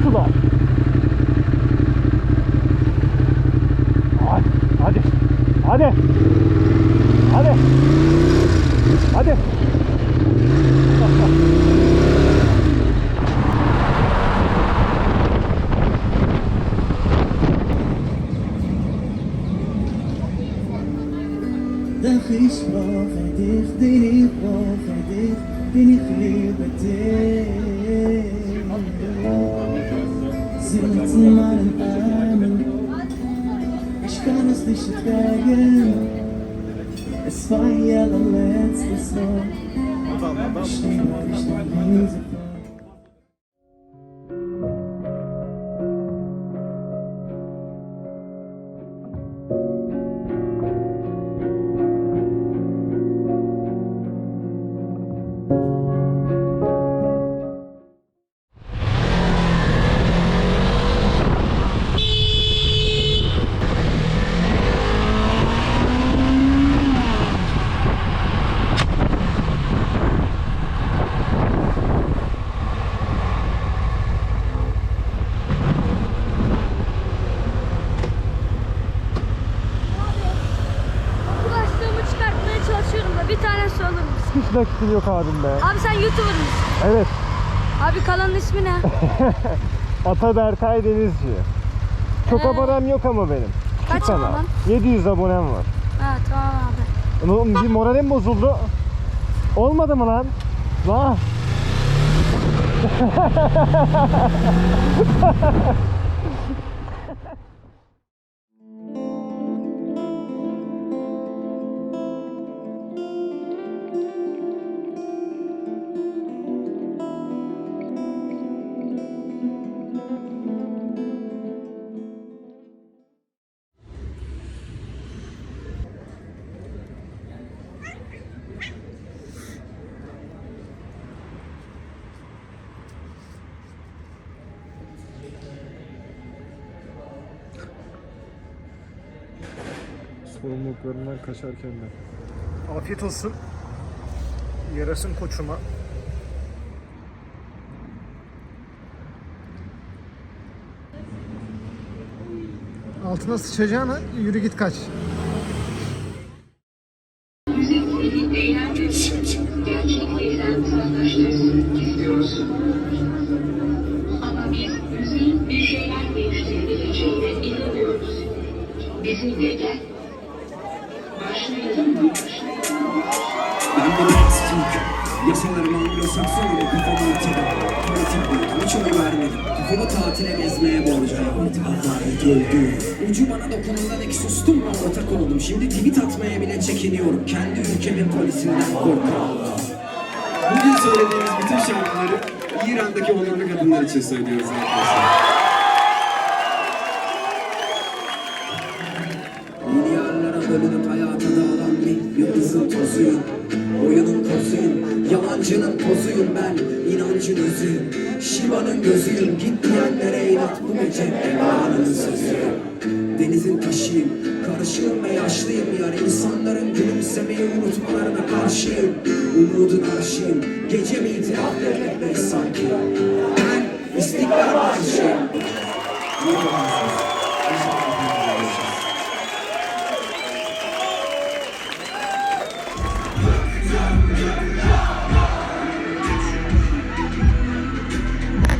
Atla. Hadi. Hadi. Hadi. Hadi. Hadi. Dag is morgen dicht, den ik morgen dicht, den ik liebe dich. İch kann es war ihr letztes Wort, ich stehe euch noch nie Hiç nakitin yok abim be. Abi sen YouTuber mısın? Evet. Abi kanalın ismi ne? Ata Berkay Denizci. Çok Ee, abonem yok ama benim. Küçük kaç kanal. abonen? 700 abonem var. ha tamam abi. Oğlum bir moralim bozuldu. Olmadı mı lan? Lan. Sorumluluklarından kaçarken de. Afiyet olsun. Yarasın koçuma. Altına sıçacağına yürü git kaç. Ama biz müziğin bir şeyler değiştirebileceğine inanıyoruz. Bizimle gel. Başlayalım mı? Ben bir Türk. Yasalarım Anglo-Sakson ile kafamı ortada. Politik boyutu hiç oy vermedim. Kafamı tatile gezmeye borcayım. Adalet öldü. Ucu bana dokunandan ek sustum ben ortak oldum. Şimdi tweet atmaya bile çekiniyorum. Kendi ülkemin polisinden korkuyorum. Bugün söylediğimiz bütün şarkıları İran'daki onurlu kadınlar için söylüyoruz arkadaşlar. Bölünüp hayata dağılan bir yıldızın tozuyum. Oyunun kozuyum, yalancının pozuyum ben inancın özüyüm, Şiva'nın gözüyüm Gitmeyenlere inat bu gece Evanın sözüyüm. Denizin taşıyım, karışığım ve yaşlıyım Yani insanların gülümsemeyi unutmalarına karşıyım. Umudun arşıyım, gece mi itiraf devletmek sanki Ben İstiklal Marşı'yım. Thank you.